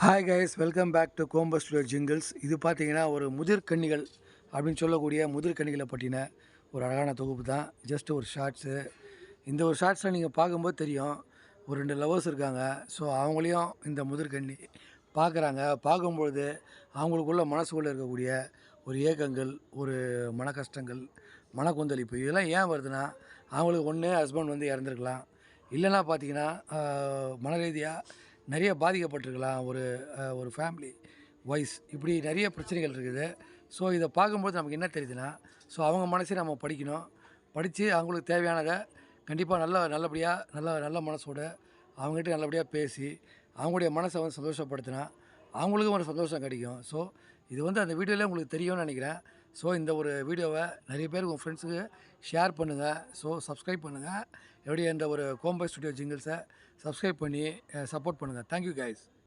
Hi guys welcome back to compass studio jingles இது பார்த்தீங்கன்னா ஒரு முதிர்கன்னிகள் அப்படின்னு சொல்லக்கூடிய முதிர்கன்னிகளை பற்றின ஒரு அழகான தொகுப்பு தான். ஜஸ்ட் ஒரு ஷார்ட்ஸு இந்த ஒரு ஷார்ட்ஸில் நீங்கள் பார்க்கும்போது தெரியும் ஒரு ரெண்டு லவர்ஸ் இருக்காங்க. ஸோ அவங்களையும் இந்த முதிர்கன்னி பார்க்குறாங்க. பார்க்கும்பொழுது அவங்களுக்குள்ள மனசுக்குள்ளே இருக்கக்கூடிய ஒரு ஏக்கங்கள் ஒரு மன கஷ்டங்கள் மனக்கொந்தளிப்பு இதெல்லாம் ஏன் வருதுன்னா அவங்களுக்கு ஒன்று ஹஸ்பண்ட் வந்து இறந்துருக்கலாம். இல்லைன்னா பார்த்தீங்கன்னா மன ரீதியாக நிறைய பாதிக்கப்பட்டிருக்கலாம் ஒரு ஒரு ஃபேமிலி வைஸ் இப்படி நிறைய பிரச்சனைகள் இருக்குது. ஸோ இதை பார்க்கும்போது நமக்கு என்ன தெரியுதுன்னா ஸோ அவங்க மனசை நம்ம படிக்கணும். படித்து அவங்களுக்கு தேவையானதை கண்டிப்பாக நல்ல நல்லபடியாக நல்ல நல்ல மனசோட அவங்ககிட்ட நல்லபடியாக பேசி அவங்களுடைய மனசை வந்து சந்தோஷப்படுத்தினா அவங்களுக்கும் ஒரு சந்தோஷம் கிடைக்கும். ஸோ இது வந்து அந்த வீடியோவில் உங்களுக்கு தெரியும்னு நினைக்கிறேன். ஸோ இந்த ஒரு வீடியோவை நிறைய பேர் உங்கள் ஃப்ரெண்ட்ஸுக்கு ஷேர் பண்ணுங்கள் ஸோ சப்ஸ்கிரைப் பண்ணுங்கள் எப்படி இந்த ஒரு கோம்பை ஸ்டுடியோ ஜிங்கிள்ஸை சப்ஸ்கிரைப் பண்ணி சப்போர்ட் பண்ணுங்கள் தேங்க்யூ கைஸ்